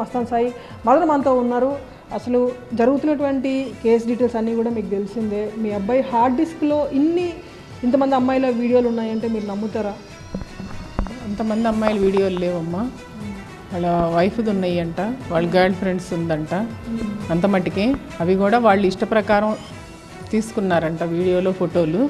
మస్తాన్ సాయి మదన మనతో ఉన్నారు. అసలు జరుగుతున్నటువంటి కేస్ డీటెయిల్స్ అన్నీ కూడా మీకు తెలిసిందే. మీ అబ్బాయి హార్డ్ డిస్క్లో ఇన్ని ఇంతమంది అమ్మాయిల వీడియోలు ఉన్నాయంటే మీరు నమ్ముతారా? అంతమంది అమ్మాయిల వీడియోలు లేవమ్మా. వాళ్ళ వైఫ్ది ఉన్నాయి అంట వాళ్ళ గర్ల్ ఫ్రెండ్స్ ఉందంట. అంత మట్టుకే అవి కూడా వాళ్ళు ఇష్ట ప్రకారం తీసుకున్నారంట వీడియోలో ఫోటోలు.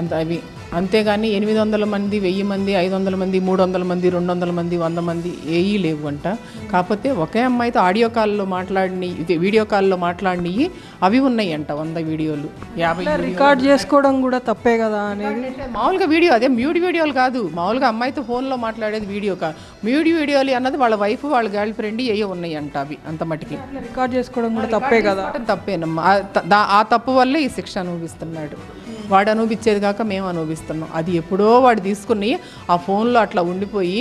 అంత అవి. అంతేగాని ఎనిమిది వందల మంది వెయ్యి మంది ఐదు వందల మంది మూడు వందల మంది రెండు వందల మంది వంద మంది ఏఈ లేవు అంట కాకపోతే ఒకే అమ్మాయితో ఆడియో కాల్లో మాట్లాడిని వీడియో కాల్లో మాట్లాడినవి అవి ఉన్నాయి అంట వంద వీడియోలు యాభై రికార్డ్ చేసుకోవడం కూడా తప్పే కదా అనేది మామూలుగా వీడియో అదే మ్యూడ్ వీడియోలు కాదు. మామూలుగా అమ్మాయితో ఫోన్లో మాట్లాడేది వీడియో కాదు మ్యూడ్ వీడియోలు అన్నది వాళ్ళ వైఫ్ వాళ్ళ గర్ల్ ఫ్రెండ్ ఏయో ఉన్నాయి అంట అవి అంత మటుకి. రికార్డ్ చేసుకోవడం కూడా తప్పే కదా. తప్పేనమ్మా. ఆ తప్పు వల్లే ఈ శిక్ష అనుభవిస్తున్నాడు. వాడు అనుభవించేది కాక మేము అనుభవిస్తున్నాం అది ఎప్పుడో వాడు తీసుకుని ఆ ఫోన్లో అట్లా ఉండిపోయి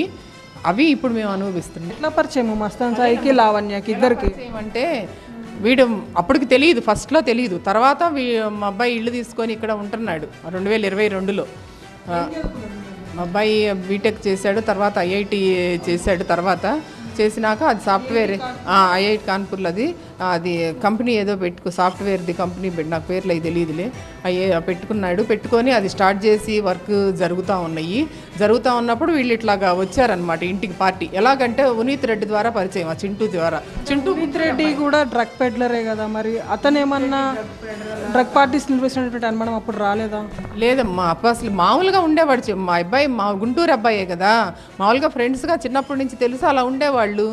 అవి ఇప్పుడు మేము అనుభవిస్తున్నాం ఎట్లా పరిచయం మస్తాన్ సాయికి లావణ్యకి ఇద్దరికి? ఏమంటే వీడు అప్పటికి తెలియదు ఫస్ట్లో తెలియదు. తర్వాత వీ- మా అబ్బాయి ఇల్లు తీసుకొని ఇక్కడ ఉంటున్నాడు రెండు వేల ఇరవై రెండులో. మా అబ్బాయి బీటెక్ చేశాడు తర్వాత ఐఐటి చేశాడు తర్వాత చేసినాక అది సాఫ్ట్వేర్ ఐఐటి కాన్పూర్లో అది అది కంపెనీ ఏదో పెట్టుకో సాఫ్ట్వేర్ది కంపెనీ పెట్టి నాకు పేర్లు అవి తెలియదులే అయ్యే పెట్టుకున్నాడు. పెట్టుకొని అది స్టార్ట్ చేసి వర్క్ జరుగుతూ ఉన్నాయి. జరుగుతూ ఉన్నప్పుడు వీళ్ళు ఇట్లాగా వచ్చారనమాట ఇంటికి పార్టీ. ఎలాగంటే ఉనీత్ రెడ్డి ద్వారా పరిచయం ఆ చింటూ ద్వారా. చింటూ రెడ్డి కూడా డ్రగ్ పెడ్లరే కదా మరి. అతను ఏమన్నా డ్రగ్ పార్టీస్ నిర్వహిస్తున్నటువంటి అనుమానం అప్పుడు రాలేదా? లేదమ్మా అప్ప అసలు మామూలుగా ఉండేవాడు. మా అబ్బాయి మా గుంటూరు అబ్బాయే కదా. మామూలుగా ఫ్రెండ్స్గా చిన్నప్పటి నుంచి తెలుసు అలా ఉండేవాళ్ళు